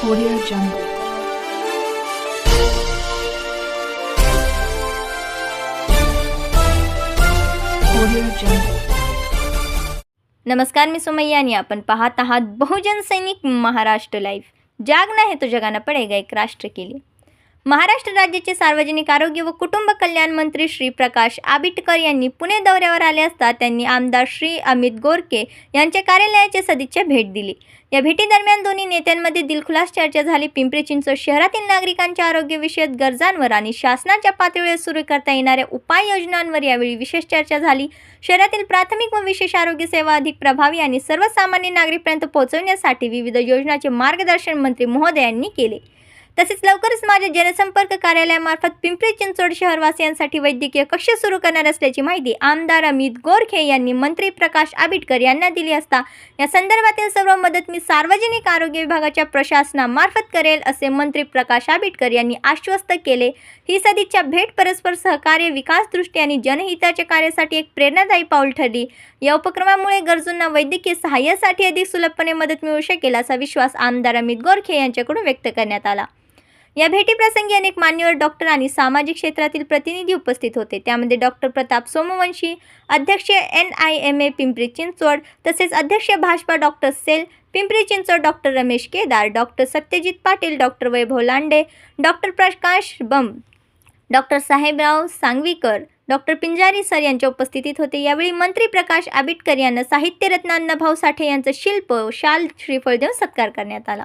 Audio Jungle. Audio Jungle. नमस्कार, मी सुमय्या आणि आपण पाहत आहात बहुजन सैनिक महाराष्ट्र लाईव्ह जागना है तो जगाना पडेगा एक राष्ट्र के लिए महाराष्ट्र राज्याचे सार्वजनिक आरोग्य व कुटुंब कल्याण मंत्री श्री प्रकाश आबिटकर यांनी पुणे दौऱ्यावर आले असता त्यांनी आमदार श्री अमित गोरके यांच्या कार्यालयाच्या सदिच्छा भेट दिली. या भेटीदरम्यान दोन्ही नेत्यांमध्ये दिलखुलास चर्चा झाली. पिंपरी चिंचवड शहरातील नागरिकांच्या आरोग्यविषयक गरजांवर आणि शासनाच्या पातळीवर सुरू करता येणाऱ्या उपाययोजनांवर यावेळी विशेष चर्चा झाली. शहरातील प्राथमिक व विशेष आरोग्य सेवा अधिक प्रभावी आणि सर्वसामान्य नागरिकपर्यंत पोहोचवण्यासाठी विविध योजनांचे मार्गदर्शन मंत्री महोदयांनी केले. तसेच लवकरच माझ्या जनसंपर्क कार्यालयामार्फत पिंपरी चिंचवड शहरवासियांसाठी वैद्यकीय कक्ष सुरू करणार असल्याची माहिती आमदार अमित गोरखे यांनी मंत्री प्रकाश आबिटकर यांना दिली असता या संदर्भातील सर्व मदत मी सार्वजनिक आरोग्य विभागाच्या प्रशासनामार्फत करेल असे मंत्री प्रकाश आबिटकर यांनी आश्वस्त केले. ही सदिच्छा भेट परस्पर सहकार्य विकास दृष्टी आणि जनहिताच्या कार्यासाठी एक प्रेरणादायी पाऊल ठरली. या उपक्रमामुळे गरजूंना वैद्यकीय सहाय्यासाठी अधिक सुलभपणे मदत मिळू शकेल असा विश्वास आमदार अमित गोरखे यांच्याकडून व्यक्त करण्यात आला. या भेटीप्रसंगी अनेक मान्यवर डॉक्टर आणि सामाजिक क्षेत्रातील प्रतिनिधी उपस्थित होते. त्यामध्ये डॉक्टर प्रताप सोमवंशी अध्यक्ष N I M A Pimpri Chinchwad तसेच अध्यक्ष Bhajpa doctor cell Pimpri Chinchwad doctor Ramesh Kedar doctor Satyajit Patil doctor Vaibhav Lande doctor Prakash Bam doctor Sahebrao Sangvikar doctor Pinjari sir यांच्या उपस्थितीत होते. यावेळी मंत्री प्रकाश आबिटकर यांना साहित्यरत्न अण्णाभाऊ साठे यांचं शिल्प शाल श्रीफळ देऊन सत्कार करण्यात आला.